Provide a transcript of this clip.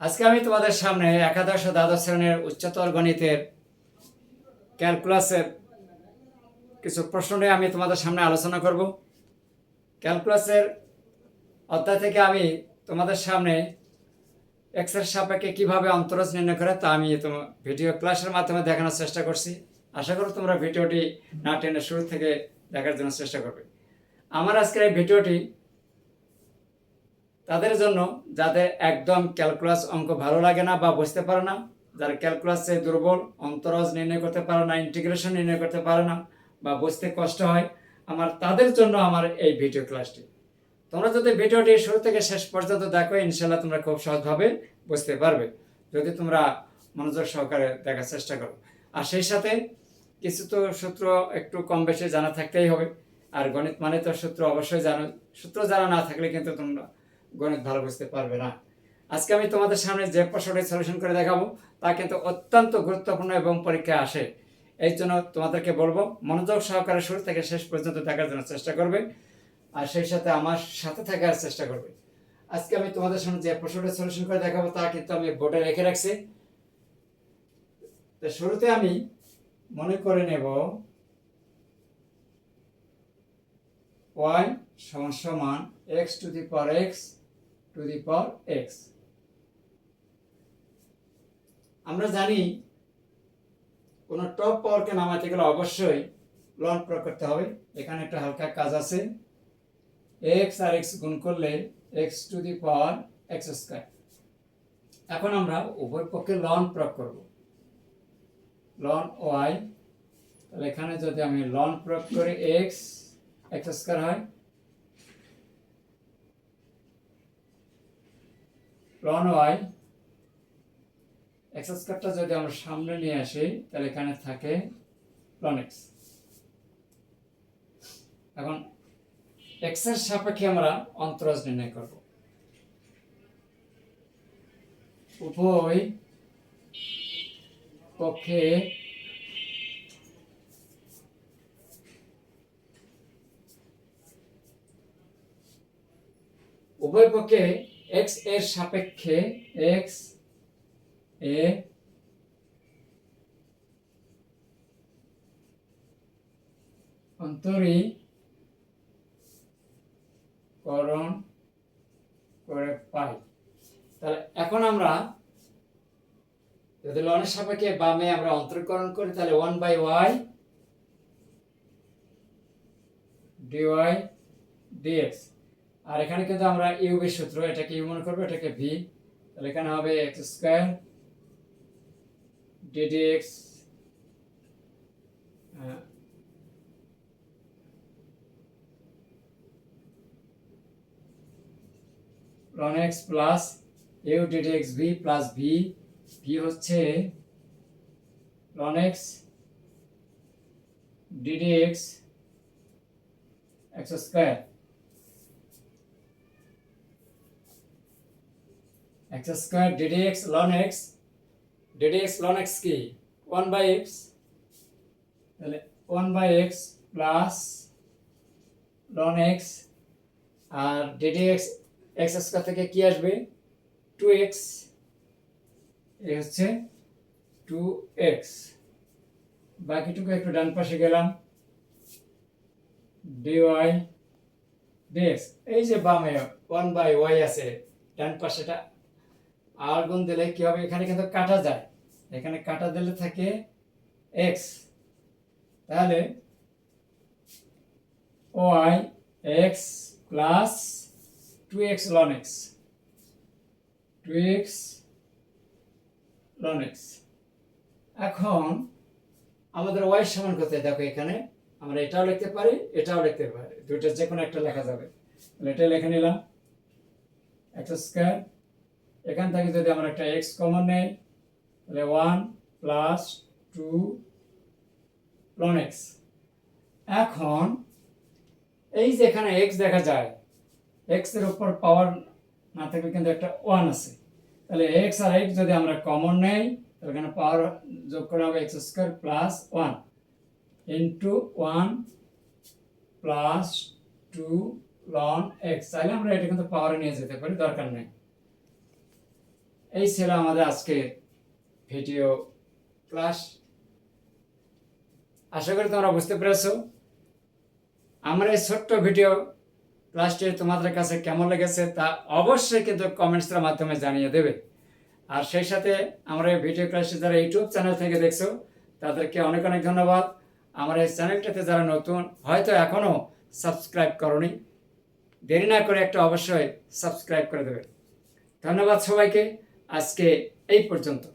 আজকে আমি তোমাদের সামনে একাদশ দ্বাদশ শ্রেণির উচ্চতর গণিতের ক্যালকুলাসের কিছু প্রশ্ন নিয়ে আমি তোমাদের সামনে আলোচনা করব। ক্যালকুলাসের অধ্যায় থেকে আমি তোমাদের সামনে এক্সের সাপেক্ষে কীভাবে অন্তরজ নির্ণয় করে তা আমি তোমার ভিডিও ক্লাসের মাধ্যমে দেখানোর চেষ্টা করছি। আশা করি তোমরা ভিডিওটি না টেনে শুরু থেকে দেখার জন্য চেষ্টা করবে। আমার আজকের এই ভিডিওটি তাদের জন্য যাদের একদম ক্যালকুলাস অঙ্ক ভালো লাগে না বা বুঝতে পারে না, যারা ক্যালকুলাসে দুর্বল, অন্তরজ নির্ণয় করতে পারে না ইন্টিগ্রেশন নির্ণয় করতে পারে না বা বুঝতে কষ্ট হয়, আমার তাদের জন্য আমার এই ভিডিও ক্লাসটি তোমরা যদি ভিডিওটি শুরু থেকে শেষ পর্যন্ত দেখো ইনশাল্লাহ তোমরা খুব সহজভাবে বুঝতে পারবে। যদি তোমরা মনোযোগ সহকারে দেখার চেষ্টা করো। আর সেই সাথে কিছু তো সূত্র একটু কম বেশি জানা থাকতেই হবে। আর গণিত মানে তো সূত্র অবশ্যই জানো। সূত্র জানা না থাকলে কিন্তু তোমরা গণিত ভালো বুঝতে পারবে না। আজকে আমি তোমাদের সামনে যে প্রশ্নটি সলিউশন করে দেখাবো, তা কিন্তু অত্যন্ত গুরুত্বপূর্ণ এবং পরীক্ষায় আসে। এই জন্য তোমাদেরকে বলব, মনোযোগ সহকারে শুরু থেকে শেষ পর্যন্ত দেখার জন্য চেষ্টা করবে, আর সেই সাথে আমার সাথে থাকার চেষ্টা করবে। আজকে আমি তোমাদের সামনে যে প্রশ্নটা সলিউশন করে দেখাবো, তা কিন্তু আমি বোর্ডে রেখে রাখছি। তো শুরুতে আমি মনে করে নেব, ওয়াই সমান সমান X to the power X to the power X. আমরা জানি কোনো টপ পাওয়ারকে নামাতে গেলে অবশ্যই লন প্রয়োগ করতে হবে। এখানে একটা হালকা কাজ আছে। এক্স আর এক্স গুণ করলে X to the power X square. এখন আমরা উভয় পক্ষে লন প্রয়োগ করব। লন ওয়াই, তাহলে এখানে যদি আমি লন প্রয়োগ করি এক্স এক্স স্কোয়ার হয় ওয়াই এক্স স্কোয়ারটা যদি আমরা সামনে নিয়ে আসি, তাহলে এখানে থাকে এক্স এখন এক্স সাপেক্ষে আমরা নির্ণয় করব। উভয় পক্ষে উভয় পক্ষে এক্সের সাপেক্ষে এক্স এ অন্তরীকরণ করে পাই। তাহলে এখন আমরা যদি লনের সাপেক্ষে বামে আমরা অন্তরীকরণ করি, তাহলে one by Y dy dx আর এখানে কিন্তু আমরা ইউবি সূত্র, এটাকে ইউ মনে করব, এটাকে ভি। তাহলে এখানে হবে X square ddx ln X plus U ddx V plus V V হচ্ছে ln X ddx X square X square dd X ln X, dd X ln X কি? One by X. তাহলে one by X plus ln X, R DD X X square থেকে কি আসবে? Two x. এ হচ্ছে two x. বাকিটুকু একটু ডান পাশে গেলাম। ডিওয়াই ডিএক্স এই যে বামে ওয়ান বাই ওয়াই আছে, ডান পাশেটা আর গুণ দিলে কি হবে? এখানে কিন্তু কাটা যায়। এখানে কাটা দিলে থাকে এক্স তাহলে Y X plus two X ln X two X ln X এখন আমাদের ওয়াই সমান করতে দেখো এখানে আমরা এটাও লিখতে পারি, এটাও লিখতে পারি। দুইটা যে কোনো একটা লেখা যাবে। তাহলে এটা লিখে নিলাম। এক্স স্কোয়ার এখান থেকে যদি আমরা একটা এক্স কমন নেই, তাহলে one plus two ln X এখন, এই যে এখানে এক্স দেখা যায় এক্সের উপর পাওয়ার না থাকলে কিন্তু একটা ওয়ান আছে। তাহলে এক্স আর এক্স যদি আমরা কমন নেই, তাহলে এখানে পাওয়ার যোগ করা হবে X square plus one into one plus two ln X চাইলে আমরা এটা কিন্তু পাওয়ারে নিয়ে যেতে পারি, দরকার নেই। এই ছিল আমাদের আজকে ভিডিও ক্লাস আশা করি তোমরা বুঝতে পেরেছ। আমার এই ছোট্ট ভিডিও ক্লাসটি তোমাদের কাছে কেমন লেগেছে তা অবশ্যই কিন্তু কমেন্টসের মাধ্যমে জানিয়ে দেবে। আর সেই সাথে আমার এই ভিডিও ক্লাসটি যারা ইউটিউব চ্যানেল থেকে দেখছ, তাদেরকে অনেক অনেক ধন্যবাদ। আমার এই চ্যানেলটাতে যারা নতুন, হয়তো এখনও সাবস্ক্রাইব করনি, দেরি না করে একটা অবশ্যই সাবস্ক্রাইব করে দেবে। ধন্যবাদ সবাইকে। আজকে এই পর্যন্ত।